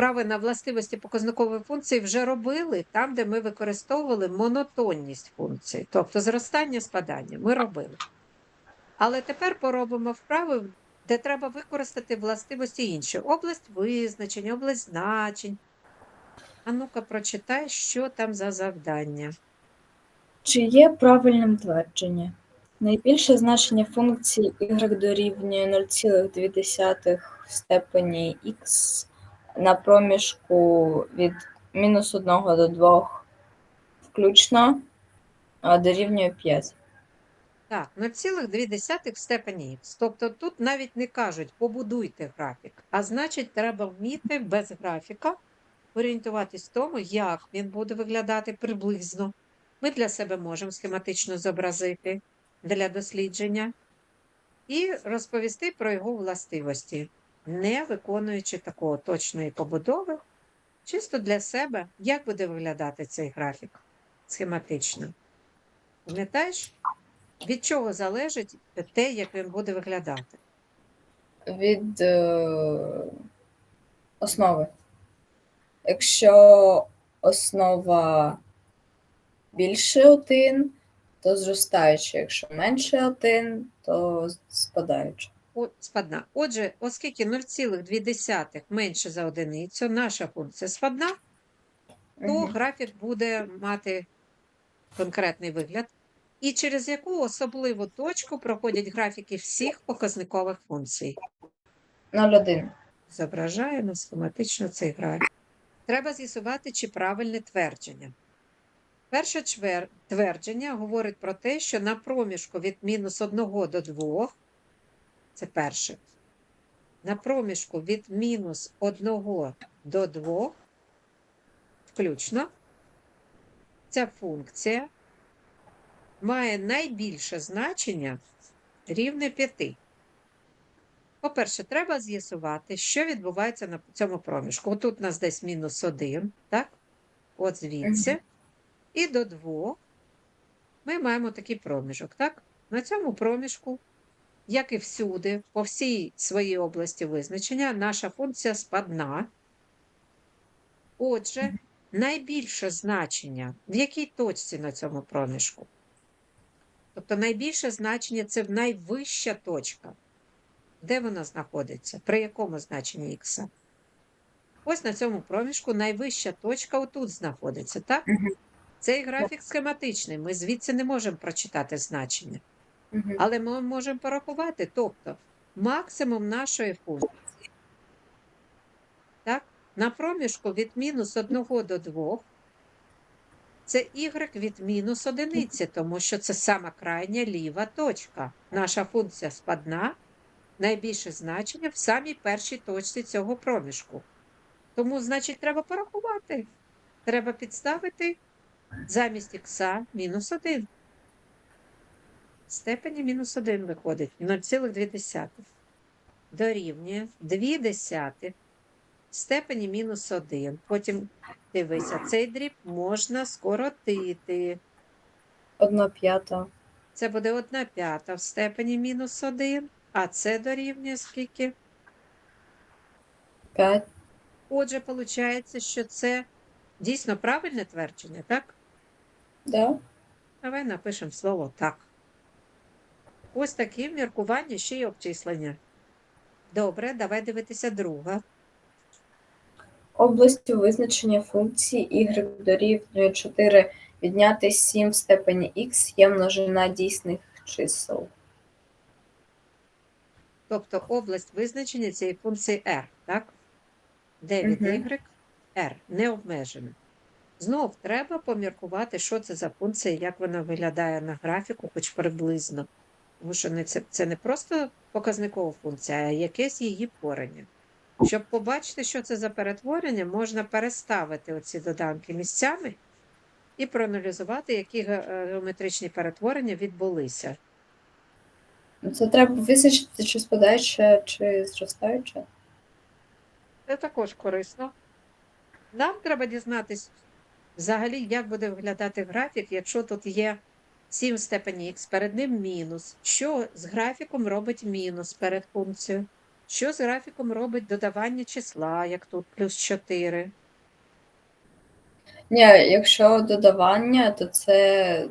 вправи на властивості показникової функції вже робили там, де ми використовували монотонність функції, тобто зростання спадання. Ми робили. Але тепер поробимо вправи, де треба використати властивості інші. Область визначень, область значень. А ну-ка, прочитай, що там за завдання. Чи є правильним твердження? Найбільше значення функції y дорівнює 0,2 в степені x на проміжку від мінус 1 до 2 включно дорівнює 5. Так, 0,2 в степені х. Тобто тут навіть не кажуть побудуйте графік, а значить, треба вміти без графіка орієнтуватись в тому, як він буде виглядати приблизно. Ми для себе можемо схематично зобразити для дослідження і розповісти про його властивості, не виконуючи такого точної побудови, чисто для себе, як буде виглядати цей графік схематично. Пам'ятаєш? Від чого залежить те, як він буде виглядати? Від е, основи. Якщо основа більше 1, то зростаюча. Якщо менше 1, то спадаюча. Спадна. Отже, оскільки 0,2 менше за одиницю, наша функція спадна, то графік буде мати конкретний вигляд, і через яку особливу точку проходять графіки всіх показникових функцій. 0,1. Зображаємо схематично цей графік. Треба з'ясувати, чи правильне твердження. Перше твердження говорить про те, що на проміжку від мінус 1 до 2, це перше, на проміжку від мінус 1 до 2, включно, ця функція має найбільше значення рівне 5. По-перше, треба з'ясувати, що відбувається на цьому проміжку. Отут у нас десь мінус 1, так? От звідси. І до 2 ми маємо такий проміжок, так? На цьому проміжку, як і всюди, по всій своїй області визначення, наша функція спадна. Отже, найбільше значення в якій точці на цьому проміжку? Тобто найбільше значення це найвища точка. Де вона знаходиться? При якому значенні х? Ось на цьому проміжку найвища точка отут знаходиться, так? Цей графік схематичний, ми звідси не можемо прочитати значення, Але ми можемо порахувати, тобто максимум нашої функції. Так? На проміжку від мінус 1 до 2 це y від мінус одиниці, тому що це сама крайня ліва точка. Наша функція спадна, найбільше значення в самій першій точці цього проміжку. Тому, значить, треба порахувати. Треба підставити замість х мінус 1. Степені мінус 1 виходить 0,2. Дорівнює 2 десятих степені мінус 1. Потім дивися, цей дріб можна скоротити. 1 п'ята. Це буде 1 п'ята в степені мінус 1, а це дорівнює скільки? 5. Отже, виходить, що це дійсно правильне твердження, так? Да? Давай напишемо слово так. Ось такі міркування ще й обчислення. Добре, давай дивитися друга. Областю визначення функції y дорівнює 4 відняти 7 в степені x є множина дійсних чисел. Тобто область визначення цієї функції r, так? Де від y r не обмежена. Знов треба поміркувати, що це за функція, як вона виглядає на графіку, хоч приблизно. Тому що не це, це не просто показникова функція, а якесь її порення. Щоб побачити, що це за перетворення, можна переставити оці доданки місцями і проаналізувати, які е, геометричні перетворення відбулися. Ну, Це треба визначити, чи спадаюча, чи зростаюча. Це також корисно. Нам треба дізнатись взагалі, як буде виглядати графік, якщо тут є 7 в степені х, перед ним мінус. Що з графіком робить мінус перед функцією? Що з графіком робить додавання числа, як тут плюс 4? Ні, якщо додавання, то це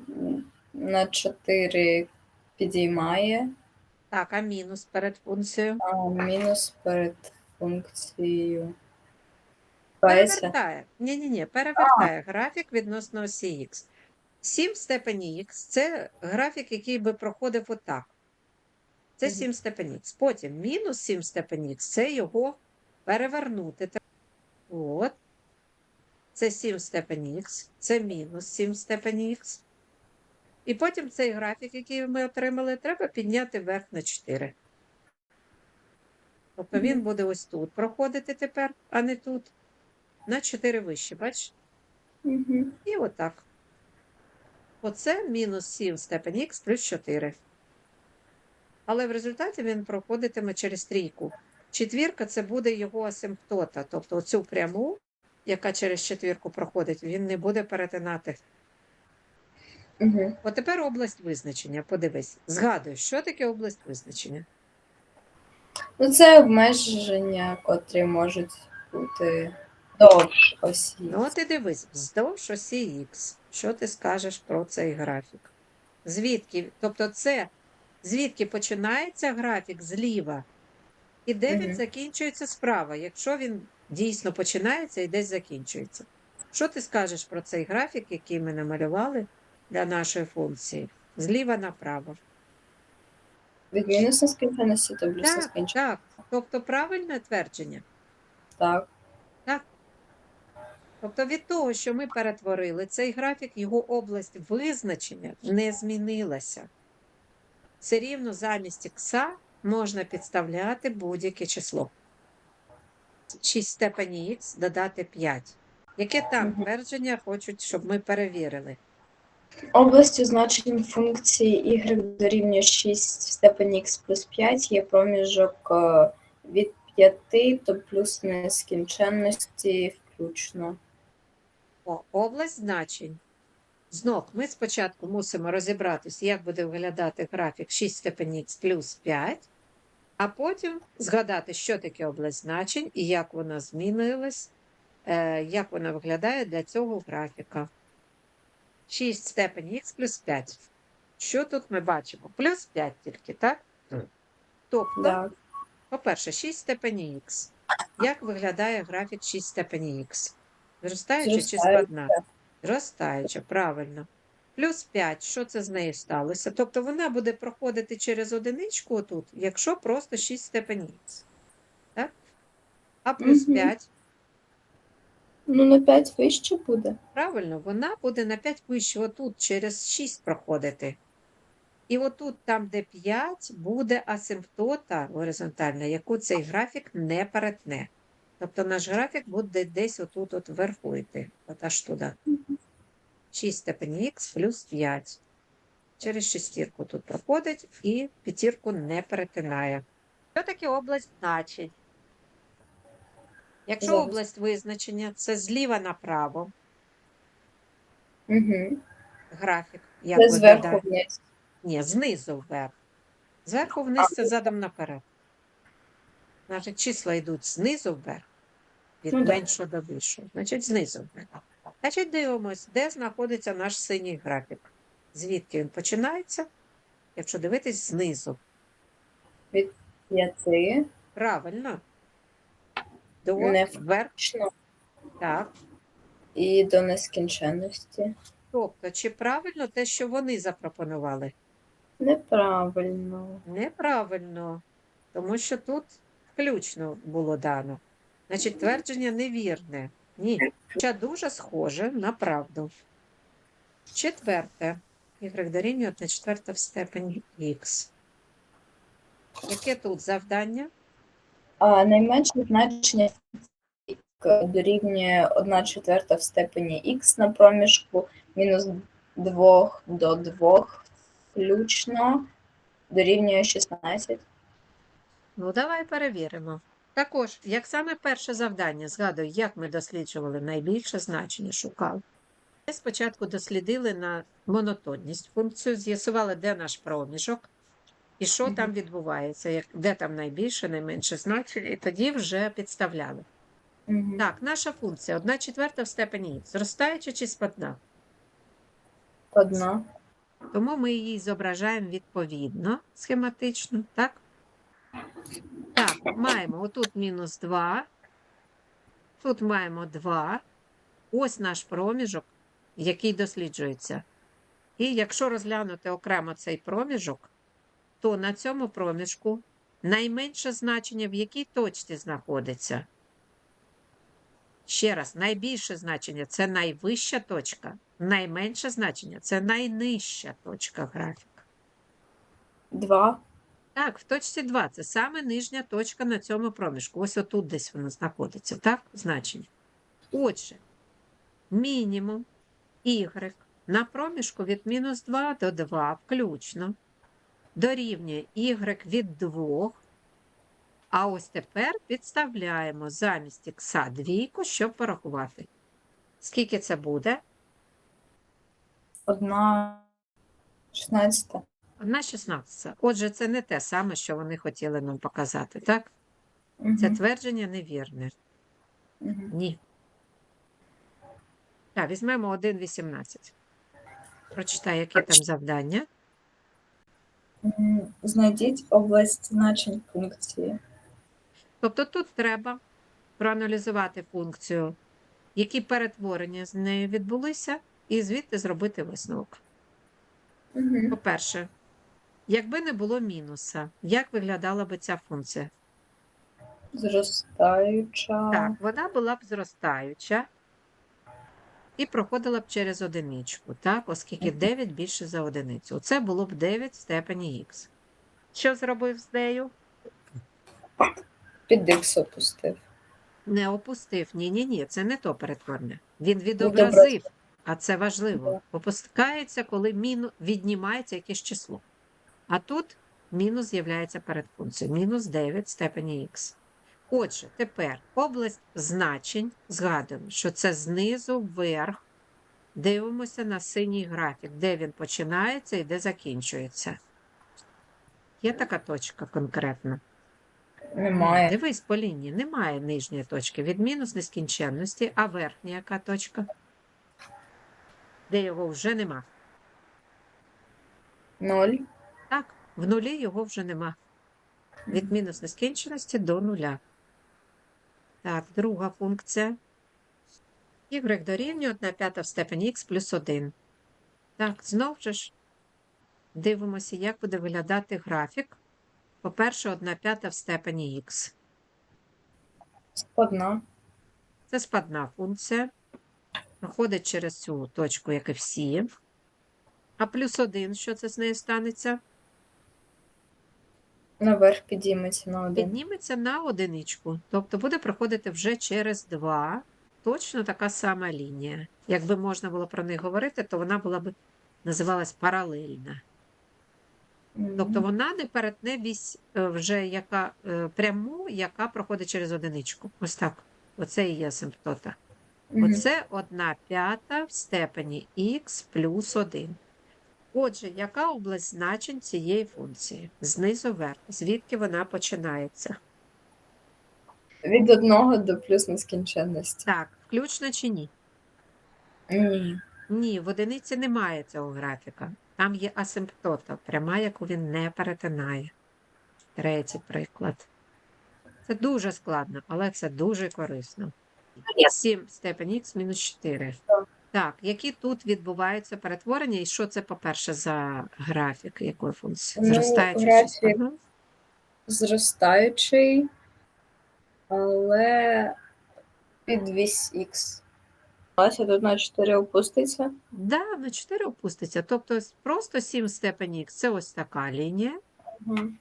на 4 підіймає, Так, а мінус перед функцією? а мінус перед функцією. Перевертає. Ні-ні-ні, перевертає графік відносно осі Х. 7 в степені Х це графік, який би проходив отак. Це 7 в степені Х. Потім мінус 7 в степені Х це його перевернути. От. Це 7 в степені Х, це мінус 7 в степені Х. І потім цей графік, який ми отримали, треба підняти вверх на 4. Тобто він буде ось тут проходити тепер, а не тут. На 4 вище, бачиш? Угу. І отак. Оце мінус 7 в степені х плюс 4. Але в результаті він проходитиме через трійку. Четвірка це буде його асимптота. Тобто оцю пряму, яка через четвірку проходить, він не буде перетинати. Угу. От тепер область визначення. Подивись. Згадуй, що таке область визначення? Ну, це обмеження, котрі можуть бути довж осі. Ну, і дивись, вздовж осі Х. Що ти скажеш про цей графік? Звідки? Тобто, це звідки починається графік зліва, і де він закінчується справа, якщо він дійсно починається і десь закінчується. Що ти скажеш про цей графік, який ми намалювали для нашої функції? Зліва направо. Від мінус нескінченності до плюс Так, так. Тобто правильне твердження. Так. Тобто від того, що ми перетворили цей графік, його область визначення не змінилася. Все рівно замість ікса можна підставляти будь-яке число. 6 степені х додати 5. Яке там твердження хочуть, щоб ми перевірили? Областю значень функції y дорівнює 6 в степені x плюс 5 є проміжок е, від 5 до плюс нескінченності включно. О, область значень. Знов ми спочатку мусимо розібратися, як буде виглядати графік 6 степені х плюс 5, а потім згадати, що таке область значень і як вона змінилась, е, як вона виглядає для цього графіка. 6 степені х плюс 5. Що тут ми бачимо? Плюс 5 тільки, так? Тобто, Так. по-перше, 6 степені х. Як виглядає графік 6 степені х? Зростаюча чи складна? Зростаюча, правильно. Плюс 5, що це з нею сталося? Тобто вона буде проходити через одиничку отут, якщо просто 6 степені х. Так? А плюс Мгм. 5, Ну, на 5 вище буде. правильно, вона буде на 5 вище отут через 6 проходити. І отут, там, де 5, буде асимптота горизонтальна, яку цей графік не перетне. Тобто наш графік буде десь отут от вверху йти, от аж туди. 6 степені х плюс 5. Через шестірку тут проходить і п'ятірку не перетинає. Що таке область значень? Якщо Зараз. область визначення, це зліва направо Угу. графік. Як Це зверху вниз. Ні, знизу вверх. Зверху вниз це задом наперед. Значить, числа йдуть знизу вверх, від Ну, меншого до більшого. Значить, знизу. Значить, дивимось, де знаходиться наш синій графік. Звідки він починається? Якщо дивитись знизу. 5 Правильно. До вверх. Так. і до нескінченності. Тобто, чи правильно те, що вони запропонували? Неправильно. Неправильно, тому що тут включно було дано. Значить, твердження невірне. Ні. Хоча дуже схоже на правду. Четверте. Y дорівнює на четверта в степені х. Яке тут завдання? А найменше значення дорівнює 1 четверта в степені х на проміжку мінус 2 до 2 включно дорівнює 16. Ну, давай перевіримо. Також, як саме перше завдання, згадую, як ми досліджували найбільше значення, шукали. Ми спочатку дослідили на монотонність функцію, з'ясували, де наш проміжок. І що Мгм. там відбувається, як, де там найбільше, найменше значення, і тоді вже підставляли. Мгм. Так, наша функція 1 четверта в степені х. Зростаюча чи спадна? Одна. Тому ми її зображаємо відповідно, схематично, так? Маємо отут мінус 2, тут маємо 2. Ось наш проміжок, який досліджується. І якщо розглянути окремо цей проміжок, то на цьому проміжку найменше значення в якій точці знаходиться. Ще раз, найбільше значення це найвища точка, найменше значення це найнижча точка графіка. Два. Так, в точці 2 це саме нижня точка на цьому проміжку. Ось отут десь вона знаходиться, так? Значення. Отже, мінімум y на проміжку від мінус 2 до 2 включно дорівнює y від 2. А ось тепер підставляємо замість х двійку, щоб порахувати. Скільки це буде? Одна. Шістнадцята. Одна 16. Отже, це не те саме, що вони хотіли нам показати, так? Мгм. Це твердження невірне. Мгм. Ні. Так, візьмемо 1.18. Прочитай, яке там завдання. Знайдіть область значень функції. Тобто тут треба проаналізувати функцію, які перетворення з нею відбулися, і звідти зробити висновок. Мгм. По-перше, якби не було мінуса, як виглядала би ця функція? Зростаюча. Так, вона була б зростаюча і проходила б через одиничку, так, оскільки 9 більше за одиницю. Це було б 9 в степені х. Що зробив з нею? Під ікс опустив. Не опустив. Ні, ні, ні, це не то перетворення. Він відобразив, а це важливо. Опускається, коли міну... віднімається якесь число. А тут мінус з'являється перед функцією. Мінус 9 в степені х. Отже, тепер область значень. Згадуємо, що це знизу вверх. Дивимося на синій графік, де він починається і де закінчується. Є така точка конкретна. Немає. Дивись по лінії, немає нижньої точки від мінус нескінченності, а верхня яка точка? Де його вже нема. Ноль. В нулі його вже нема. Від мінус нескінченності до нуля. Так, друга функція. Y дорівнює 1 п'ята в степені х плюс 1. Так, знов же ж дивимося, як буде виглядати графік. По-перше, 1 п'ята в степені х. Одна. Це спадна функція. Проходить через цю точку, як і всі. А плюс 1, що це з нею станеться? Наверх підійметься на один. Підніметься на одиничку. Тобто буде проходити вже через 2. Точно така сама лінія. Якби можна було про них говорити, то вона була б називалась паралельна. Тобто вона не перетне вісь е, вже яка е, пряму, яка проходить через одиничку. Ось так. Оце і є асимптота. Оце 1 п'ята в степені х плюс 1. Отже, яка область значень цієї функції? Знизу вверх. Звідки вона починається? Від одного до плюс нескінченності. Так, включно чи ні? Ні. Ні, в одиниці немає цього графіка. Там є асимптота, пряма, яку він не перетинає. Третій приклад. Це дуже складно, але це дуже корисно. 7 степень х мінус 4. Так. Так, які тут відбуваються перетворення, і що це, по-перше, за графік якої функції? Ну, Зростаючий графік- спадний? Зростаючий, але під вісь х. Ася тут на 4 опуститься. Да, на 4 опуститься. Тобто просто 7 степень х це ось така лінія. Мгм.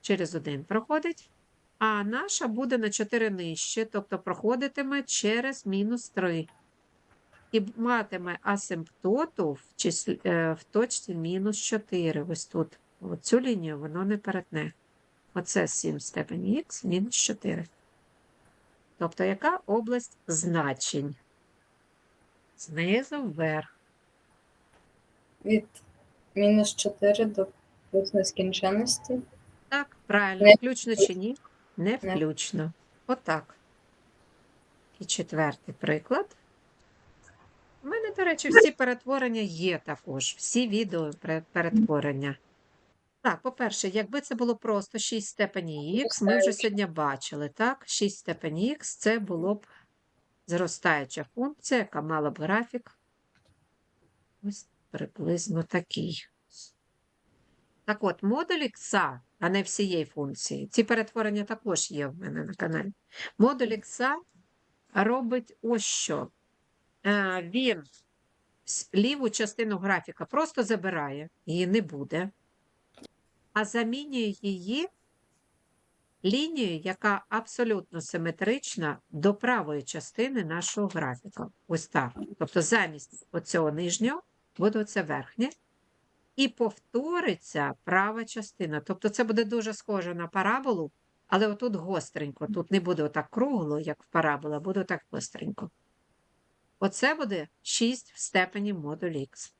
через один проходить, а наша буде на 4 нижче, тобто проходитиме через мінус 3. І матиме асимптоту в, числі, е, в точці мінус 4. Ось тут. Оцю лінію воно не перетне. Оце 7 степені х мінус 4. Тобто, яка область значень? Знизу вверх. Від мінус 4 до плюс нескінченності. Так, правильно, Не включно чи ні? Не Не. включно. Отак. І четвертий приклад. У мене, до речі, всі перетворення є також. Всі відео перетворення. Так, по-перше, якби це було просто 6 степені х, ми вже сьогодні бачили, так? 6 степені х це було б зростаюча функція, яка мала б графік. Ось приблизно такий. Так от, модуль х, а не всієї функції. Ці перетворення також є в мене на каналі. Модуль х робить ось що. Е, Він ліву частину графіка просто забирає, її не буде, а замінює її лінією, яка абсолютно симетрична до правої частини нашого графіка. Ось так. Тобто замість оцього нижнього буде оце верхнє. І повториться права частина. Тобто це буде дуже схоже на параболу, але отут гостренько. Тут не буде отак кругло, як в парабола, буде отак гостренько. Оце буде 6 в степені модуль х.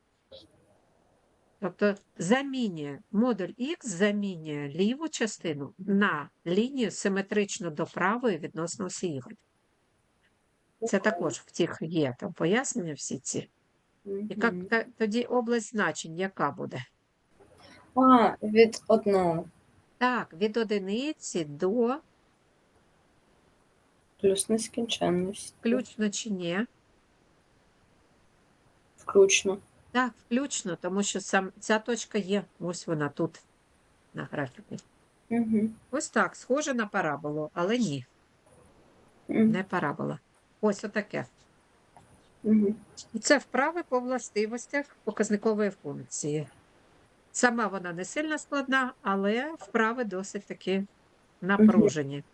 Тобто замінює модуль х замінює ліву частину на лінію симетрично до правої відносно осі Y. Це також в цих є там пояснення всі ці. І як, та- тоді область значень яка буде? А, від одного Так, від одиниці до плюс нескінченності. включно чи ні? Включно. Так, включно, тому що сам ця точка є. Ось вона тут на графіку. Угу. Ось так, схоже на параболу, але ні, не парабола. Ось отаке. Угу. І це вправи по властивостях показникової функції. Сама вона не сильно складна, але вправи досить таки напружені.